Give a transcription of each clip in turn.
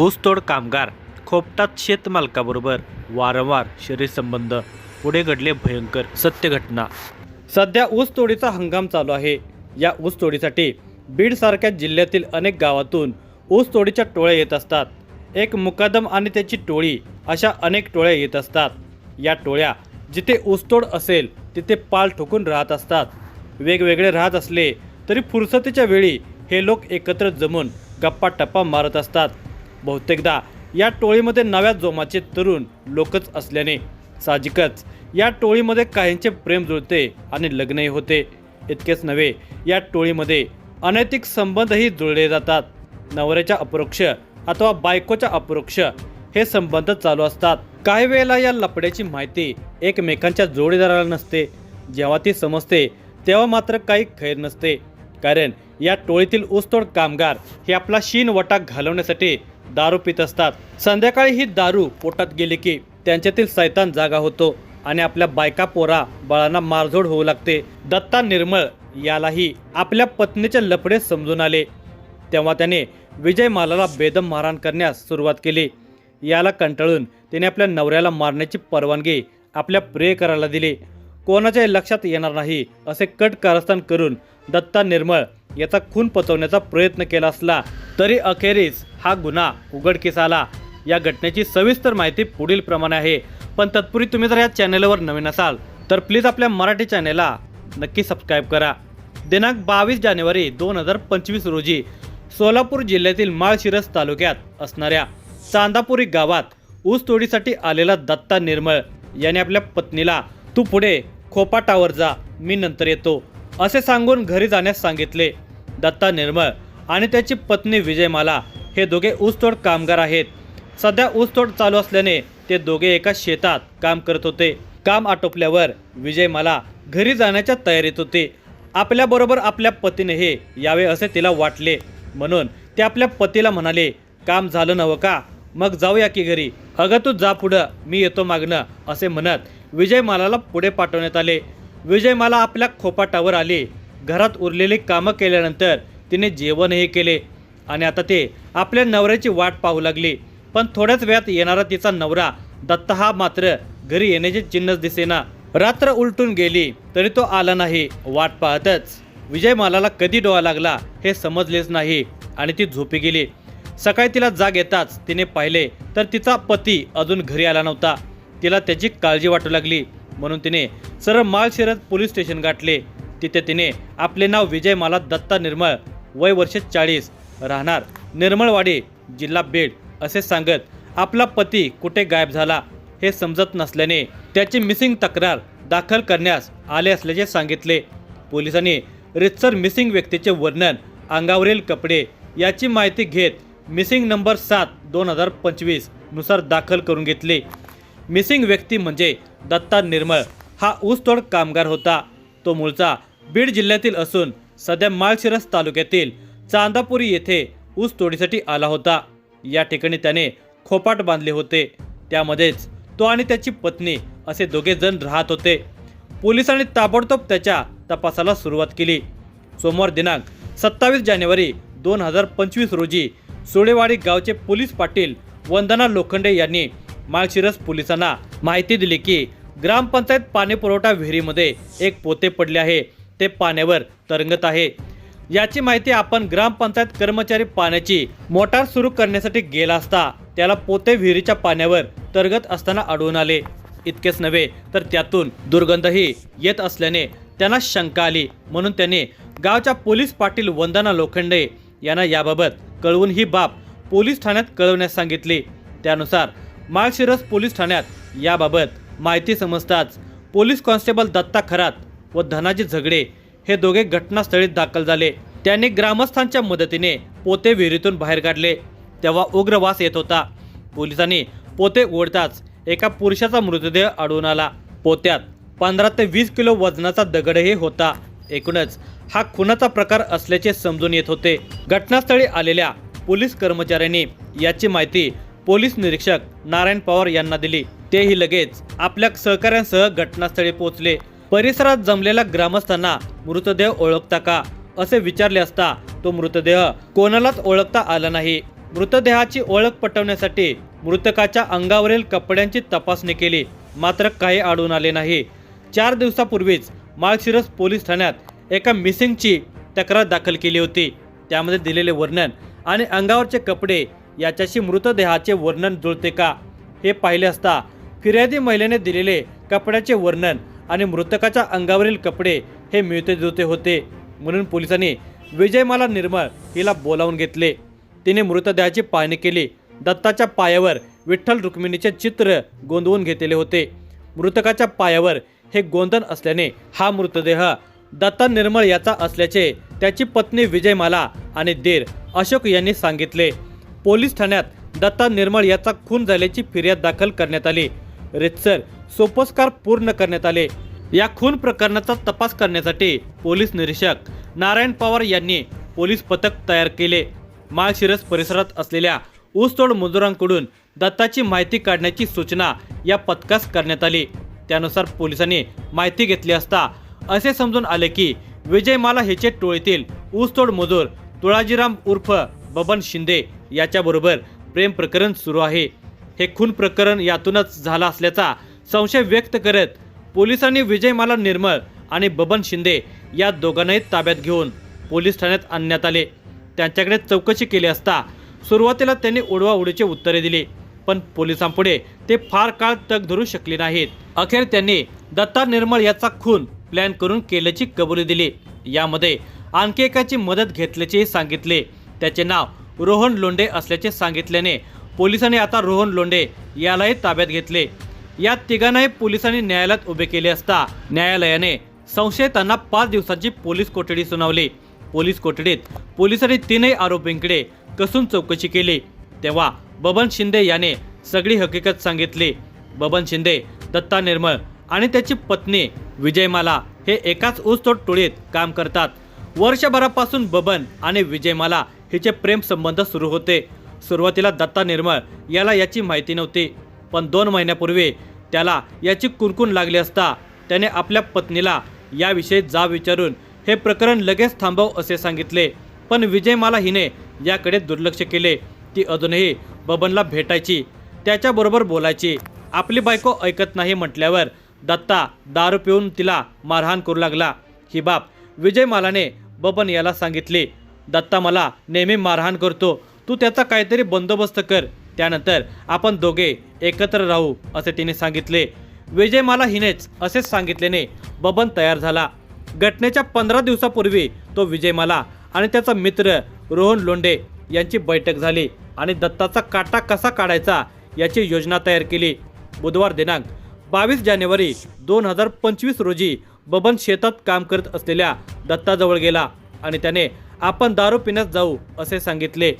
ऊसतोड कामगार खोपटात शेतमालकाबरोबर वारंवार शरीरसंबंध पुढे घडले भयंकर सत्य घटना सध्या ऊसतोडीचा हंगाम चालू आहे. या ऊसतोडीसाठी बीडसारख्या जिल्ह्यातील अनेक गावातून ऊसतोडीच्या टोळ्या येत असतात. एक मुकादम आणि त्याची टोळी अशा अनेक टोळ्या येत असतात. या टोळ्या जिथे ऊसतोड असेल तिथे पाल ठोकून राहत असतात. वेगवेगळे राहत असले तरी फुरसतीच्या वेळी हे लोक एकत्र जमून गप्पा टप्पा मारत असतात. बहुतेकदा या टोळीमध्ये नव्या जोमाचे तरुण लोकच असल्याने साहजिकच या टोळीमध्ये काहींचे प्रेम जुळते आणि लग्नही होते. इतकेच नव्हे या टोळीमध्ये अनैतिक संबंधही जुळले जातात. नवऱ्याच्या अपरोक्ष अथवा बायकोच्या अपरोक्ष हे संबंध चालू असतात. काही वेळेला या लपड्याची माहिती एकमेकांच्या जोडीदाराला नसते. जेव्हा ती समजते तेव्हा मात्र काही खैर नसते. कारण या टोळीतील ऊसतोड कामगार हे आपला शीन वटा घालवण्यासाठी दारू पित असतात. संध्याकाळी ही दारू पोटात गेली की त्यांच्यातील सैतान जागा होतो आणि आपल्या बायका पोरा बाळांना मारझोड होऊ लागते. दत्ता निर्मळ यालाही आपल्या पत्नीचे लफडे समजून आले. तेव्हा त्याने विजय मालाला बेदम मारहाण करण्यास सुरुवात केली. याला कंटाळून त्याने आपल्या नवऱ्याला मारण्याची परवानगी आपल्या प्रेयकराला दिली. कोणाच्याही लक्षात येणार नाही असे कट कारस्थान करून दत्ता निर्मळ याचा खून पचवण्याचा प्रयत्न केला असला तरी अखेरीस हा गुन्हा उघडकीस आला. या घटनेची सविस्तर माहिती पुढील प्रमाणे आहे. पण तत्पूर्वी तुम्ही जर या चॅनेलवर नवीन असाल तर प्लीज आपल्या मराठी चॅनेलला नक्की सबस्क्राईब करा. दिनांक बावीस जानेवारी दोन हजार पंचवीस रोजी सोलापूर जिल्ह्यातील माळशिरस तालुक्यात असणाऱ्या चांदापुरी गावात ऊस तोडीसाठी आलेला दत्ता निर्मळ याने आपल्या पत्नीला तू पुढे खोपाटावर जा मी नंतर येतो असे सांगून घरी जाण्यास सांगितले. दत्ता निर्मळ आणि त्याची पत्नी विजयमाला हे दोघे ऊसतोड कामगार आहेत. सध्या ऊसतोड चालू असल्याने ते दोघे एका शेतात काम करत होते. काम आटोपल्यावर विजयमाला घरी जाण्याच्या तयारीत होते. आपल्याबरोबर आपल्या पतीने हे यावे असे तिला वाटले. म्हणून ते आपल्या पतीला म्हणाले काम झालं नवं का? मग जाऊया की घरी. अगं तू जा पुढं मी येतो मागणं असे म्हणत विजयमालाला पुढे पाठवण्यात आले. विजयमाला आपल्या खोपाटावर आली. घरात उरलेली कामं केल्यानंतर तिने जेवणही केले. आणि आता ते आपल्या नवऱ्याची वाट पाहू लागली. पण थोड्याच वेळात येणारा तिचा नवरा दत्त हा मात्र घरी येण्याचे चिन्हच दिसेना. रात्र उलटून गेली तरी तो आला नाही. वाट पाहतच विजय मालाला कधी डोळा लागला हे समजलेच नाही आणि ती झोपी गेली. सकाळी तिला जाग येताच तिने पाहिले तर तिचा पती अजून घरी आला नव्हता. तिला त्याची काळजी वाटू लागली. म्हणून तिने सरळ माळशिरत पोलीस स्टेशन गाठले. तिथे तिने आपले नाव विजय माला दत्ता निर्मळ वय वर्ष चाळीस राहणार निर्मळवाडी जिल्हा बीड असे सांगत आपला पती कुठे गायब झाला हे समजत नसल्याने त्याची मिसिंग तक्रार दाखल करण्यास आले असल्याचे सांगितले. पोलिसांनी रितसर मिसिंग व्यक्तीचे वर्णन अंगावरील कपडे याची माहिती घेत मिसिंग नंबर सात दोन हजार पंचवीसनुसार दाखल करून घेतले. मिसिंग व्यक्ती म्हणजे दत्ता निर्मळ. हा ऊसतोड कामगार होता. तो मूळचा बीड जिल्ह्यातील असून सध्या माळशिरस तालुक्यातील चांदापुरी येथे ऊस तोडीसाठी आला होता. या ठिकाणी त्याने खोपाट बांधले होते. त्यामध्येच तो आणि त्याची पत्नी असे दोघे जण राहत होते. पोलिसांनी ताबडतोब त्याच्या तपासाला सुरुवात केली. सोमवार दिनांक सत्तावीस जानेवारी दोन हजार पंचवीस रोजी सुळेवाडी गावचे पोलीस पाटील वंदना लोखंडे यांनी माळशिरस पोलिसांना माहिती दिली की ग्रामपंचायत पाणी पुरवठा विहिरीमध्ये एक पोते पडले आहे. ते पाण्यावर तरंगत आहे. याची माहिती आपण ग्रामपंचायत कर्मचारी पाण्याची मोटार सुरू करण्यासाठी गेला असता त्याला पोते विहिरीच्या पाण्यावर तरगत असताना आढळून आले. इतकेच नव्हे तर त्यातून दुर्गंधही येत असल्याने त्यांना शंका आली. म्हणून त्याने गावच्या पोलीस पाटील वंदना लोखंडे यांना याबाबत कळवून ही बाब पोलीस ठाण्यात कळवण्यास सांगितली. त्यानुसार माळशिरस पोलीस ठाण्यात. याबाबत माहिती समजताच पोलीस कॉन्स्टेबल दत्ता खरात व धनाजी झगडे हे दोघे घटनास्थळी दाखल झाले. त्यांनी ग्रामस्थांच्या मदतीने पोते विहिरीतून बाहेर काढले. तेव्हा उग्र वास येत होता. पोलिसांनी पोते ओढताच एका पुरुषाचा मृतदेह आढळून आला. पोत्यात पंधरा ते वीस किलो वजनाचा दगडही होता. एकूणच हा खुनाचा प्रकार असल्याचे समजून येत होते. घटनास्थळी आलेल्या पोलीस कर्मचाऱ्यांनी याची माहिती पोलीस निरीक्षक नारायण पवार यांना दिली. तेही लगेच आपल्या सहकाऱ्यांसह घटनास्थळी पोहोचले. परिसरात जमलेल्या ग्रामस्थांना मृतदेह ओळखता का? असे विचारले असता तो मृतदेह कोणालाच ओळखता आला नाही. मृतदेहाची ओळख पटवण्यासाठी मृतकाच्या अंगावरील कपड्यांची तपासणी केली. मात्र काही आढळून आले नाही. चार दिवसापूर्वीच माळशिरस पोलीस ठाण्यात एका मिसिंगची तक्रार दाखल केली होती. त्यामध्ये दिलेले वर्णन आणि अंगावरचे कपडे याच्याशी मृतदेहाचे वर्णन जुळते का? हे पाहिले असता फिर्यादी महिलेने दिलेले कपड्याचे वर्णन आणि मृतकाच्या अंगावरील कपडे हे मिळते जुळते होते. म्हणून पोलिसांनी विजयमाला निर्मळ हिला बोलावून घेतले. तिने मृतदेहाची पाहणी केली. दत्ताच्या पायावर विठ्ठल रुक्मिणीचे चित्र गोंदवून घेतलेले होते. मृतकाच्या पायावर हे गोंधन असल्याने हा मृतदेह दत्ता निर्मळ याचा असल्याचे त्याची पत्नी विजयमाला आणि दीर अशोक यांनी सांगितले. पोलीस ठाण्यात दत्ता निर्मळ याचा खून झाल्याची फिर्याद दाखल करण्यात आली. रितसर सोपस्कार पूर्ण करण्यात आले. या खून प्रकरणाचा तपास करण्यासाठी पोलीस निरीक्षक नारायण पवार यांनी पोलीस पथक तयार केले. माळशिरस परिसरात असलेल्या ऊसतोड मजुरांकडून दत्ताची माहिती काढण्याची सूचना या पथकास करण्यात आली. त्यानुसार पोलिसांनी माहिती घेतली असता असे समजून आले की विजयमाला हिचे टोळीतील ऊसतोड मजूर तुळाजीराम उर्फ बबन शिंदे याच्याबरोबर प्रेम प्रकरण सुरू आहे. हे खून प्रकरण यातूनच झाला असल्याचा संशय व्यक्त करत पोलिसांनी विजयमाला निर्मळ आणि बबन शिंदे या दोघांनाही ताब्यात घेऊन पोलीस ठाण्यात आणण्यात आले. त्यांच्याकडे चौकशी केली असता सुरुवातीला त्यांनी उडवाउडीचे उत्तरे दिली पण पोलिसांपुढे ते फार काळ तग धरू शकले नाहीत. अखेर त्यांनी दत्ता निर्मळ याचा खून प्लॅन करून केल्याची कबुली दिली. यामध्ये आणखी एकाची मदत घेतल्याचेही सांगितले. त्याचे नाव रोहन लोंडे असल्याचे सांगितल्याने पोलिसांनी आता रोहन लोंडे यालाही ताब्यात घेतले. या तिघांनाही पोलिसांनी न्यायालयात उभे केले असता न्यायालयाने संशयितांना पाच दिवसांची पोलीस कोठडी सुनावली. पोलीस कोठडीत पोलिसांनी तीनही आरोपींकडे कसून चौकशी केली. तेव्हा बबन शिंदे याने सगळी हकीकत सांगितली. बबन शिंदे दत्ता निर्मळ आणि त्याची पत्नी विजयमाला हे एकाच ऊसतोड टोळीत काम करतात. वर्षभरापासून बबन आणि विजयमाला हिचे प्रेम संबंध सुरू होते. सुरुवातीला दत्ता निर्मळ याला याची माहिती नव्हती. पण दोन महिन्यापूर्वी त्याला याची कुणकुण लागली असता त्याने आपल्या पत्नीला याविषयी जाब विचारून हे प्रकरण लगेच थांबव असे सांगितले. पण विजयमाला हिने याकडे दुर्लक्ष केले. ती अजूनही बबनला भेटायची त्याच्याबरोबर बोलायची. आपली बायको ऐकत नाही म्हटल्यावर दत्ता दारू पिऊन तिला मारहाण करू लागला. ही बाब विजयमालाने बबन याला सांगितली. दत्ता मला नेहमी मारहाण करतो. तू त्याचा काहीतरी बंदोबस्त कर. त्यानंतर आपण दोघे एकत्र राहू असे तिने सांगितले. विजयमाला हिनेच असेच सांगितल्याने बबन तयार झाला. घटनेच्या पंधरा दिवसापूर्वी तो विजय मला आणि त्याचा मित्र रोहन लोंडे यांची बैठक झाली आणि दत्ताचा काटा कसा काढायचा याची योजना तयार केली. बुधवार दिनांक बावीस जानेवारी दोन हजार पंचवीस रोजी बबन शेतात काम करत असलेल्या दत्ताजवळ गेला आणि त्याने आपण दारू पिण्यास जाऊ असे सांगितले.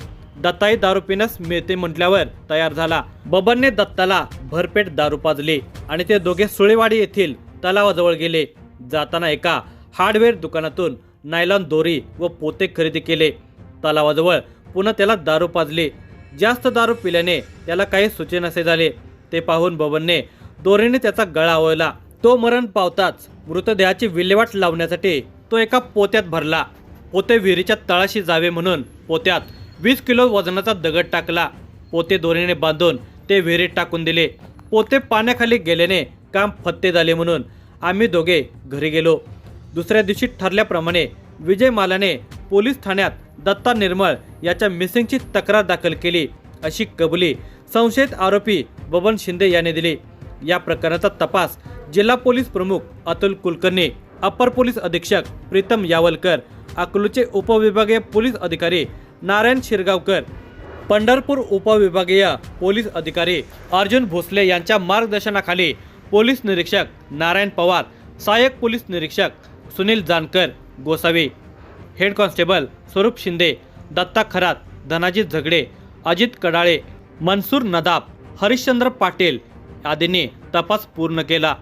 दत्ताही दारू पिण्यास मिळते म्हटल्यावर तयार झाला. बबनने दत्ताला भरपेट दारू पाजली आणि ते दोघे सुळेवाडी येथील तलावाजवळ गेले. जाताना एका हार्डवेअर दुकानातून नायलॉन दोरी व पोते खरेदी केले. तलावाजवळ पुन्हा त्याला दारू पाजली. जास्त दारू पिल्याने त्याला काही सूचनासे झाले. ते पाहून बबनने दोरीने त्याचा गळा आवळला तो मरण पावताच मृतदेहाची विल्हेवाट लावण्यासाठी तो एका पोत्यात भरला. पोते विहिरीच्या तळाशी जावे म्हणून पोत्यात वीस किलो वजनाचा दगड टाकला. पोते दोरीने बांधून ते विहिरीत टाकून दिले. पोते पाण्याखाली गेल्याने काम फत्ते झाले म्हणून आम्ही दोघे घरी गेलो. दुसऱ्या दिवशी ठरल्याप्रमाणे विजय मालाने पोलीस ठाण्यात दत्ता निर्मळ याच्या मिसिंगची तक्रार दाखल केली. अशी कबुली संशयित आरोपी बबन शिंदे याने दिली. या प्रकरणाचा तपास जिल्हा पोलीस प्रमुख अतुल कुलकर्णी अप्पर पोलीस अधीक्षक प्रीतम यावलकर अकलूचे उपविभागीय पोलीस अधिकारी नारायण शिरगावकर पंढरपूर उपविभागीय पोलीस अधिकारी अर्जुन भोसले यांच्या मार्गदर्शनाखाली पोलीस निरीक्षक नारायण पवार सहाय्यक पोलीस निरीक्षक सुनील जानकर गोसावी हेड कॉन्स्टेबल स्वरूप शिंदे दत्ता खरात धनाजी झगडे अजित कडाळे मनसूर नदाब हरिश्चंद्र पाटील आदींनी तपास पूर्ण केला.